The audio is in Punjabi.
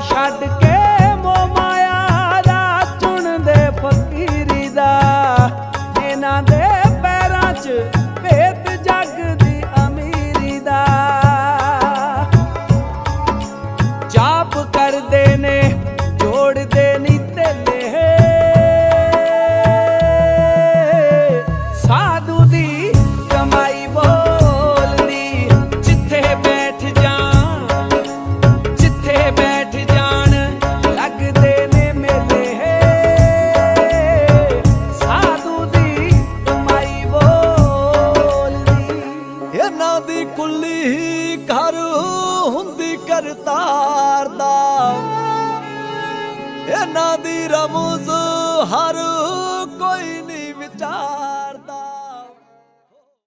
ਛੱਡ ਕੇ ਮੋ ਦਾ ਚੁਣਦੇ ਫਕੀਰੀ ਦਾ। ਇਹਨਾਂ ਦੇ ਪੈਰਾਂ 'ਚ ਭੇਤ ਜੱਗ ਅਮੀਰੀ ਦਾ। ਜਾਪ ਕਰਦੇ ਨੇ, ਜੋੜਦੇ ਉਹਨਾਂ ਦੀ ਕੁੱਲੀ ਘਰ ਹੁੰਦੀ ਕਰਤਾਰ ਦਾ। ਇਹਨਾਂ ਦੀ ਰਮਜ਼ ਹਰ